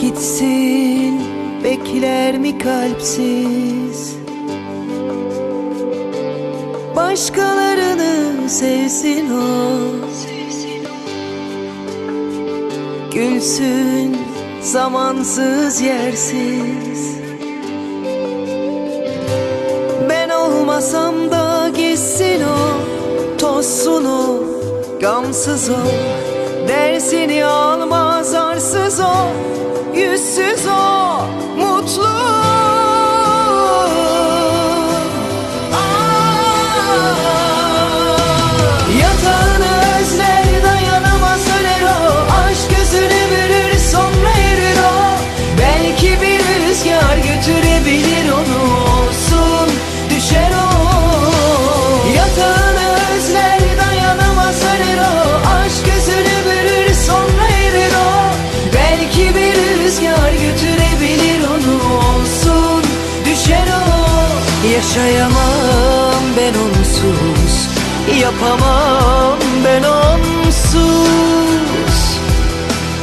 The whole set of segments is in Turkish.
Gitsin bekler mi kalpsiz? Başkalarını sevsin o. Gülsün zamansız yersiz. Ben olmasam da gitsin o Tozsun o Gamsız o Dersini almaz arsız o Yüzsüz o Mutlu Yatağını Yaşayamam ben onsuz Yapamam ben onsuz.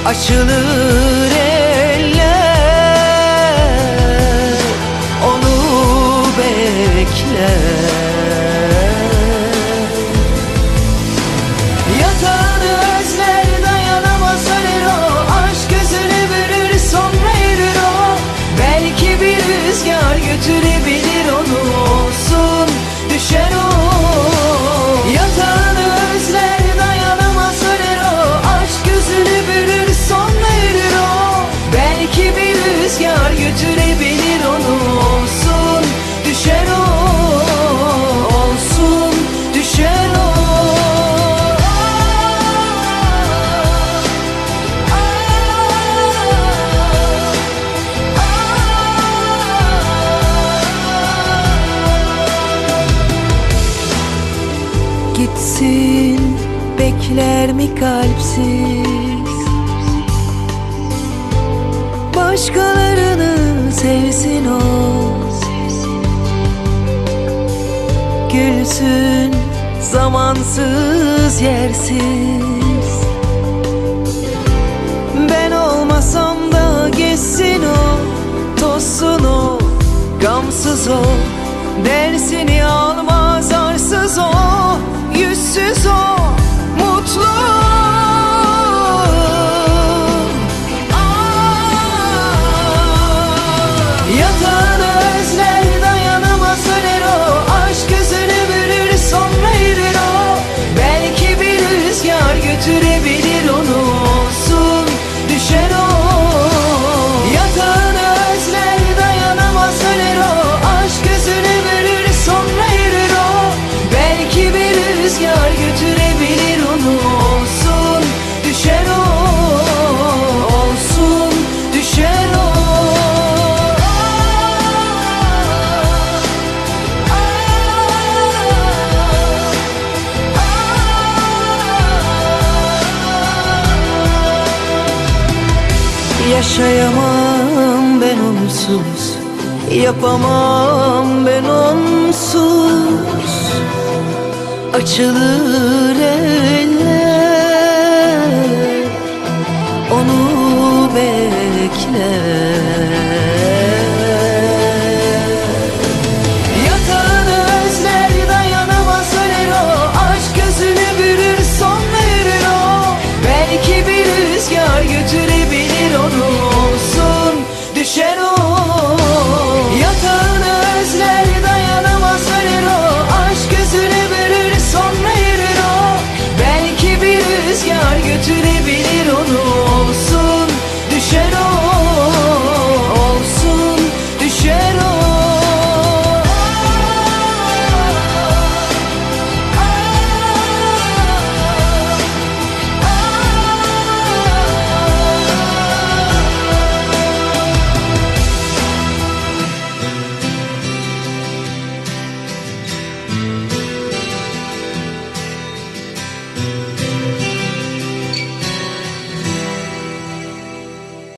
Açılır eller Onu bekler Gitsin bekler mi kalpsiz? Başkalarını sevsin o. Gülsün zamansız yersiz. Ben olmasam da geçsin o Tozsun o Gamsız o Yaşayamam ben onsuz. Yapamam ben onsuz. Açılır eller Onu bekler